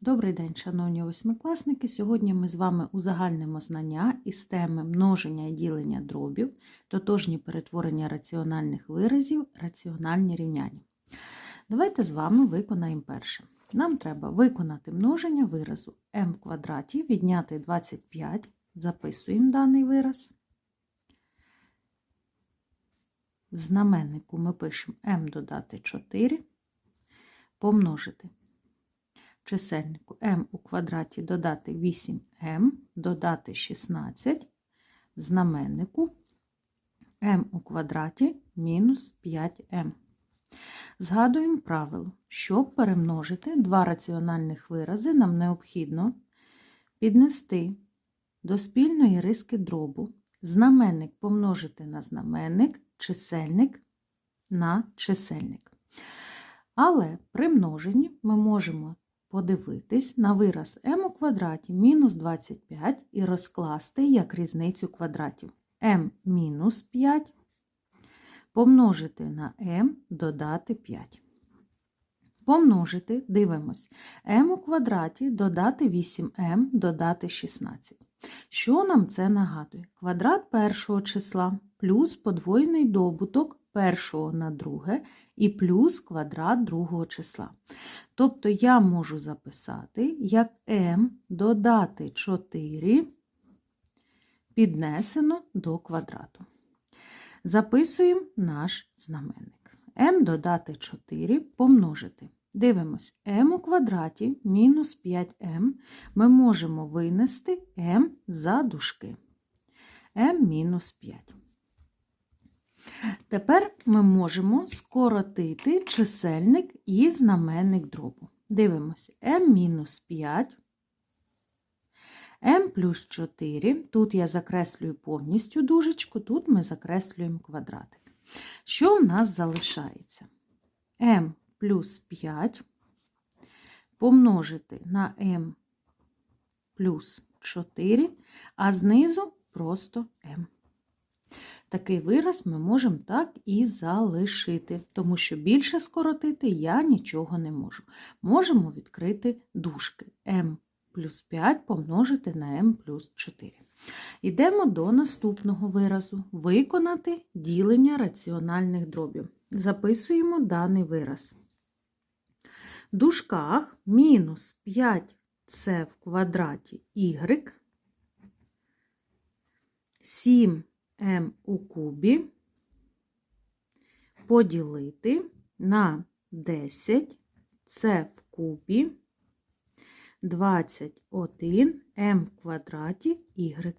Добрий день, шановні восьмикласники. Сьогодні ми з вами узагальнимо знання із теми множення і ділення дробів, тотожні перетворення раціональних виразів, раціональні рівняння. Давайте з вами виконаємо перше. Нам треба виконати множення виразу m в квадраті, відняти 25, записуємо даний вираз. В знаменнику ми пишемо m додати 4, помножити чисельнику m у квадраті додати 8m, додати 16, в знаменнику m у квадраті мінус 5m. Згадуємо правило, щоб перемножити два раціональних вирази, нам необхідно піднести до спільної риски дробу, знаменник помножити на знаменник, чисельник на чисельник. Але при множенні ми можемо подивитись на вираз m у квадраті мінус 25 і розкласти як різницю квадратів. m мінус 5 помножити на m додати 5. Помножити, дивимось, m у квадраті додати 8m додати 16. Що нам це нагадує? Квадрат першого числа плюс подвоєний добуток першого на друге і плюс квадрат другого числа. Тобто я можу записати, як m додати 4 піднесено до квадрату. Записуємо наш знаменник. m додати 4 помножити. Дивимось, m у квадраті мінус 5m ми можемо винести m за дужки. m мінус 5. Тепер ми можемо скоротити чисельник і знаменник дробу. Дивимося, m мінус 5, m плюс 4. Тут я закреслюю повністю дужечку, тут ми закреслюємо квадратик. Що в нас залишається? m плюс 5 помножити на m плюс 4, а знизу просто m. Такий вираз ми можемо так і залишити, тому що більше скоротити я нічого не можу. Можемо відкрити дужки m плюс 5 помножити на m плюс 4. Йдемо до наступного виразу. Виконати ділення раціональних дробів. Записуємо даний вираз. В дужках мінус 5c в квадраті y, 7 m у кубі поділити на 10 c в кубі 21 m в квадраті y.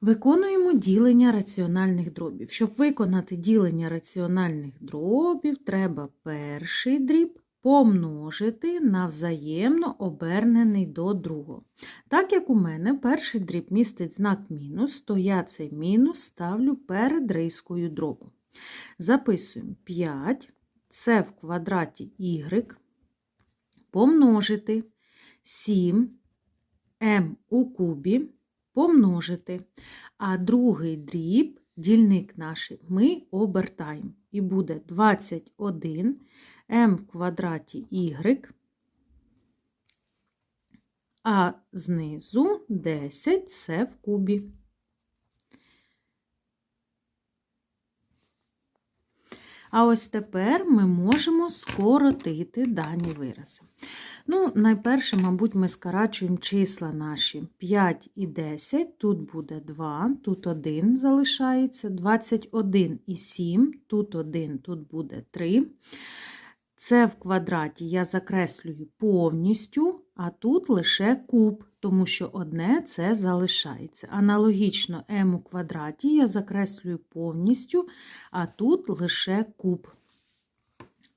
Виконуємо ділення раціональних дробів. Щоб виконати ділення раціональних дробів, треба перший дріб помножити на взаємно обернений до другого. Так як у мене перший дріб містить знак мінус, то я цей мінус ставлю перед рискою дробу. Записуємо 5 це в квадраті y помножити 7 m у кубі помножити, а другий дріб, дільник наш, ми обертаємо. І буде 21 m в квадраті y, а знизу 10 це в кубі. А ось тепер ми можемо скоротити дані вирази. Ну, найперше, мабуть, ми скорачуємо числа наші 5 і 10, тут буде 2, тут 1 залишається, 21 і 7, тут 1, тут буде 3. Це в квадраті я закреслюю повністю, а тут лише куб, тому що одне це залишається. Аналогічно m у квадраті я закреслюю повністю, а тут лише куб.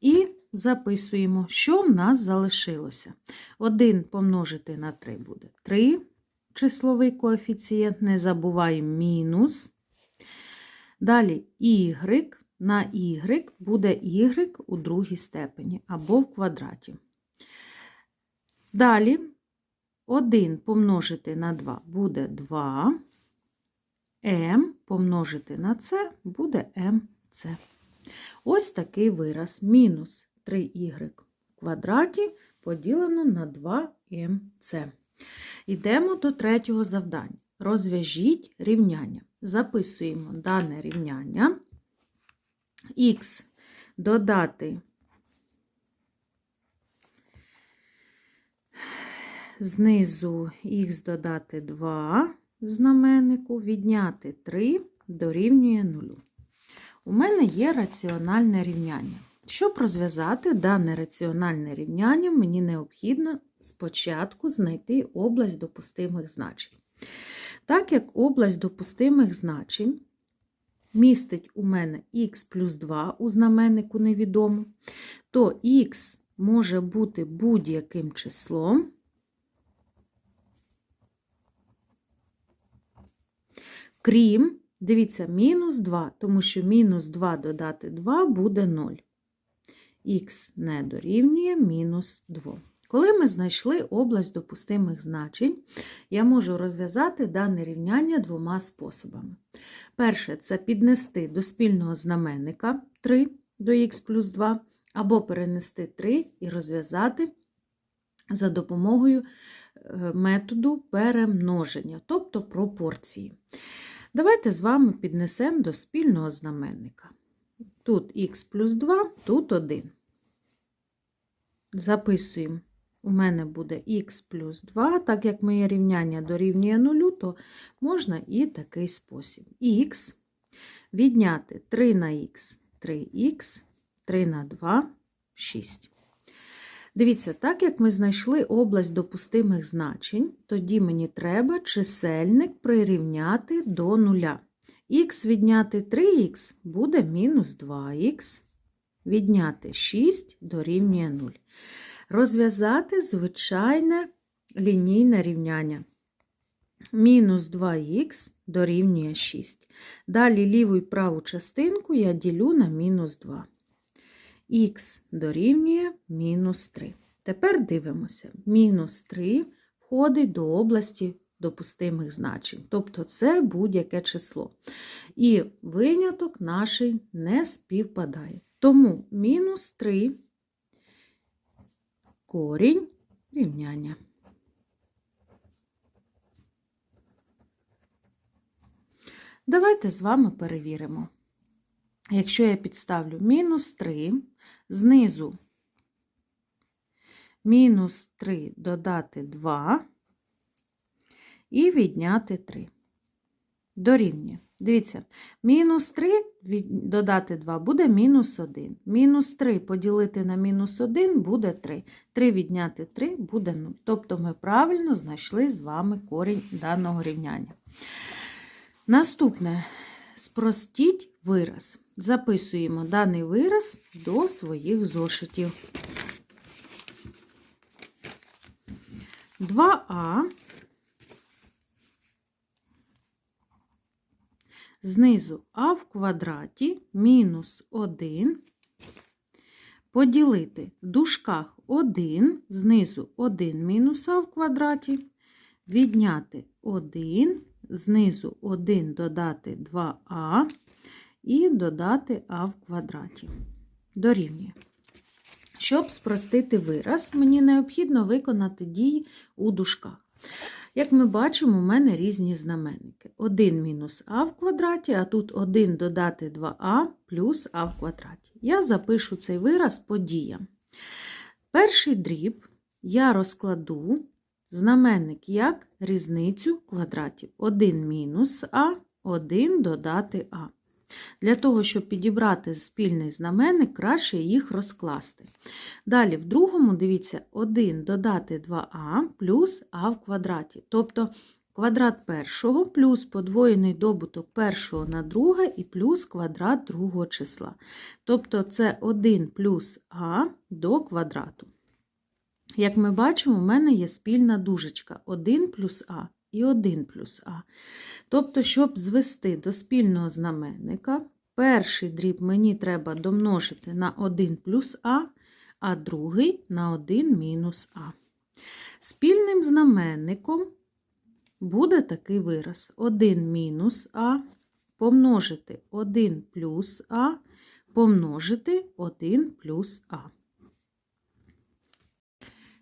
І записуємо, що в нас залишилося. 1 помножити на 3 буде 3 числовий коефіцієнт, не забуваємо мінус. Далі y на y буде y у другій степені або в квадраті. Далі 1 помножити на 2 буде 2, m помножити на c буде mc. Ось такий вираз мінус 3y в квадраті поділено на 2МЦ. Йдемо до третього завдання. Розв'яжіть рівняння. Записуємо дане рівняння. Х додати знизу х додати 2 в знаменнику, відняти 3 дорівнює 0. У мене є раціональне рівняння. Щоб розв'язати дане раціональне рівняння, мені необхідно спочатку знайти область допустимих значень. Так як область допустимих значень містить у мене х плюс 2 у знаменнику невідомо, то х може бути будь-яким числом, крім, дивіться, мінус 2, тому що мінус 2 додати 2 буде 0. Х не дорівнює мінус 2. Коли ми знайшли область допустимих значень, я можу розв'язати дане рівняння двома способами. Перше це піднести до спільного знаменника 3 до х плюс 2, або перенести 3 і розв'язати за допомогою е, методу перемноження, тобто пропорції. Давайте з вами піднесемо до спільного знаменника. Тут х плюс 2, тут 1. Записуємо. У мене буде х плюс 2, так як моє рівняння дорівнює 0, то можна і такий спосіб. Х відняти 3 на х 3х, 3 на 2 6. Дивіться, так як ми знайшли область допустимих значень, тоді мені треба чисельник прирівняти до нуля. Х відняти 3х буде мінус 2х, відняти 6 дорівнює 0. Розв'язати звичайне лінійне рівняння. Мінус 2х дорівнює 6. Далі ліву і праву частинку я ділю на мінус 2 х дорівнює мінус 3. Тепер дивимося, мінус 3 входить до області допустимих значень, тобто це будь-яке число. І виняток наш не співпадає. Тому мінус 3 корінь рівняння. Давайте з вами перевіримо. Якщо я підставлю мінус 3, знизу мінус 3 додати 2 і відняти 3. Дорівнює. Дивіться, мінус 3 додати 2 буде мінус 1. Мінус 3 поділити на мінус 1 буде 3. 3 відняти 3 буде 0. Тобто ми правильно знайшли з вами корінь даного рівняння. Наступне спростіть вираз. Записуємо даний вираз до своїх зошитів. 2а знизу а в квадраті мінус 1 поділити в дужках 1, знизу 1 мінус а в квадраті, відняти 1, знизу 1 додати 2а і додати а в квадраті. Дорівнює. Щоб спростити вираз, мені необхідно виконати дії у дужках. Як ми бачимо, у мене різні знаменники. 1 мінус а в квадраті, а тут 1 додати 2а плюс а в квадраті. Я запишу цей вираз по діям. Перший дріб я розкладу знаменник як різницю квадратів. 1 мінус а, 1 додати а. Для того, щоб підібрати спільний знаменник, краще їх розкласти. Далі, в другому, дивіться, 1 додати 2а плюс а в квадраті. Тобто квадрат першого плюс подвоєний добуток першого на друге і плюс квадрат другого числа. Тобто це 1 плюс а до квадрату. Як ми бачимо, у мене є спільна дужечка 1 плюс а і 1 плюс а. Тобто, щоб звести до спільного знаменника, перший дріб мені треба домножити на 1 плюс а, а другий на 1 мінус а. Спільним знаменником буде такий вираз: 1 мінус а помножити 1 плюс а помножити 1 плюс а.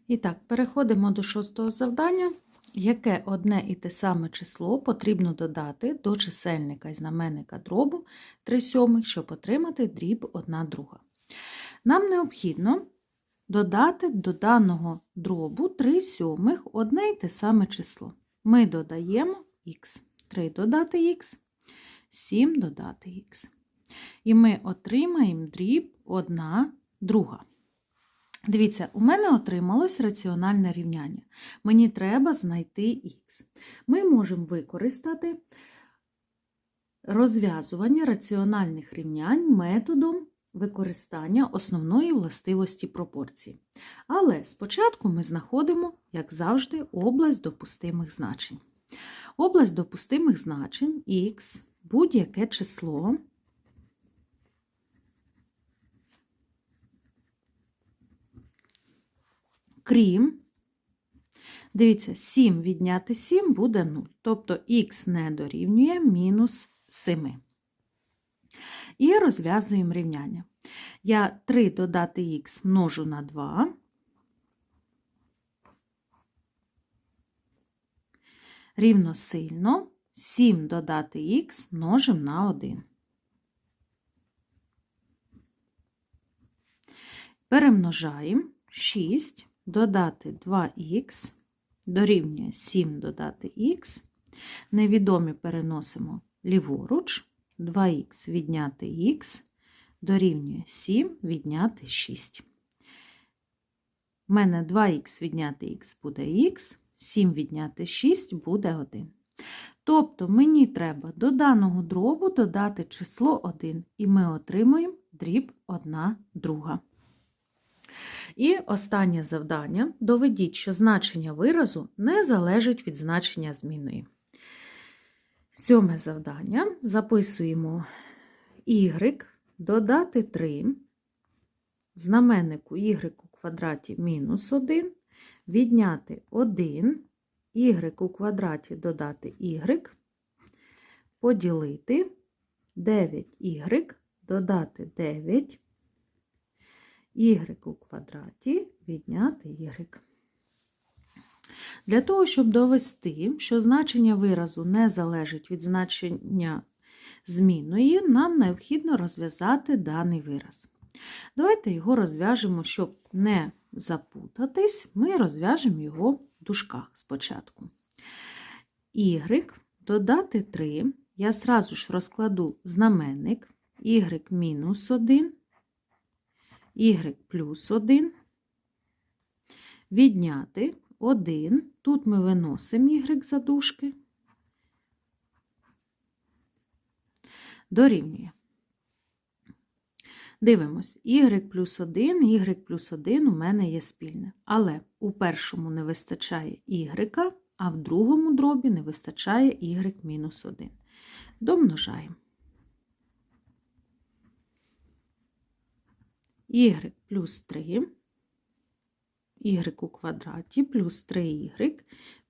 І так, переходимо до шостого завдання. Яке одне і те саме число потрібно додати до чисельника і знаменника дробу 3 сьомих, щоб отримати дріб 1 друга. Нам необхідно додати до даного дробу 3 сьомих одне і те саме число. Ми додаємо х. 3 додати х, 7 додати х. І ми отримаємо дріб 1 друга. Дивіться, у мене отрималось раціональне рівняння. Мені треба знайти х. Ми можемо використати розв'язування раціональних рівнянь методом використання основної властивості пропорції. Але спочатку ми знаходимо, як завжди, область допустимих значень. Область допустимих значень х, будь-яке число. Крім, дивіться, 7 відняти 7 буде 0. Тобто х не дорівнює мінус 7. І розв'язуємо рівняння. Я 3 додати х множу на 2. Рівно сильно 7 додати х множимо на 1. Перемножаємо 6 додати 2х дорівнює 7 додати х. Невідомі переносимо ліворуч, 2х відняти х дорівнює 7 відняти 6. У мене 2х відняти х буде х, 7 відняти 6 буде 1. Тобто мені треба до даного дробу додати число 1, і ми отримуємо дріб 1 друга. І останнє завдання: доведіть, що значення виразу не залежить від значення змінної. Сьоме завдання. Записуємо y додати 3, знаменнику y у квадраті мінус 1, відняти 1, y у квадраті додати y, поділити 9y додати 9 y у квадраті відняти y. Для того, щоб довести, що значення виразу не залежить від значення змінної, нам необхідно розв'язати даний вираз. Давайте його розв'яжемо, щоб не запутатись, ми розв'яжемо його в дужках спочатку. Y додати 3, я сразу ж розкладу знаменник y мінус 1 y плюс 1, відняти 1, тут ми виносимо y за дужки, дорівнює. Дивимось, y плюс 1, y плюс 1 у мене є спільне. Але у першому не вистачає y, а в другому дробі не вистачає y мінус 1. Домножаємо. Y плюс 3, y у квадраті плюс 3y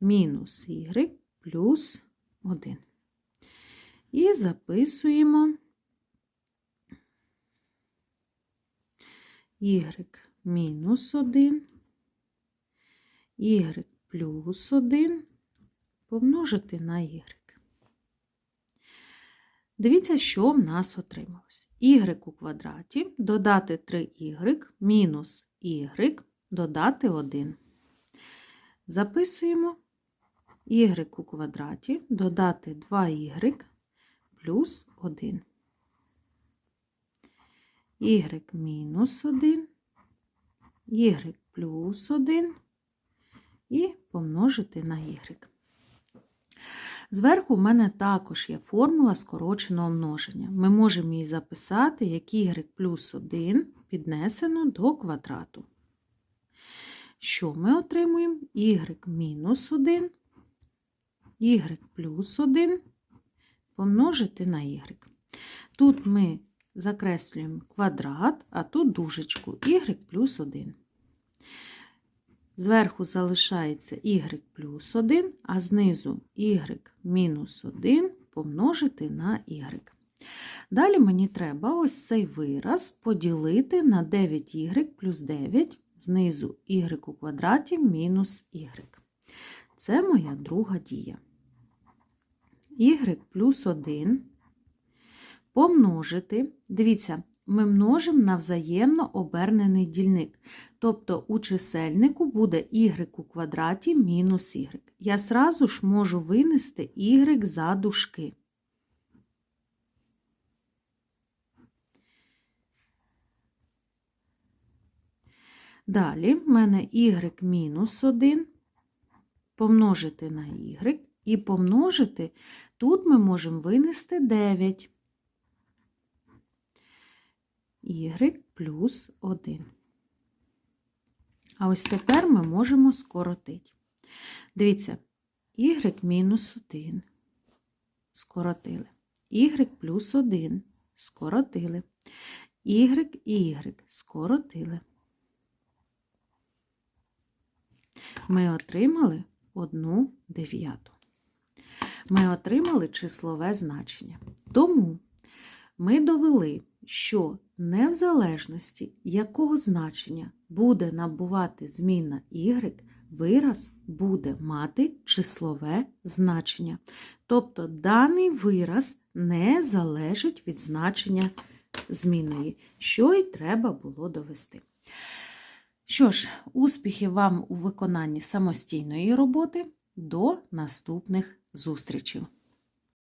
мінус y плюс 1. І записуємо y мінус 1, y плюс 1 помножити на y. Дивіться, що в нас отрималось. y у квадраті додати 3y мінус y додати 1. Записуємо y у квадраті додати 2y плюс 1. y мінус 1, y плюс 1 і помножити на y. Зверху в мене також є формула скороченого множення. Ми можемо її записати, як y плюс 1 піднесено до квадрату. Що ми отримуємо? y мінус 1, y плюс 1 помножити на y. Тут ми закреслюємо квадрат, а тут дужечку y плюс 1. Зверху залишається y плюс 1, а знизу y мінус 1 помножити на y. Далі мені треба ось цей вираз поділити на 9y плюс 9 знизу y у квадраті мінус y. Це моя друга дія. y плюс 1 помножити. Дивіться, ми множимо на взаємно обернений дільник. Тобто у чисельнику буде y у квадраті мінус y. Я сразу ж можу винести y за дужки. Далі в мене y мінус 1 помножити на y і помножити, тут ми можемо винести 9. y плюс 1. А ось тепер ми можемо скоротити. Дивіться, y мінус 1 скоротили. y плюс 1 скоротили. y і y скоротили. Ми отримали 1 дев'яту. Ми отримали числове значення. Тому ми довели, що не в залежності, якого значення буде набувати змінна y, вираз буде мати числове значення. Тобто даний вираз не залежить від значення змінної, що й треба було довести. Що ж, успіхів вам у виконанні самостійної роботи. До наступних зустрічей!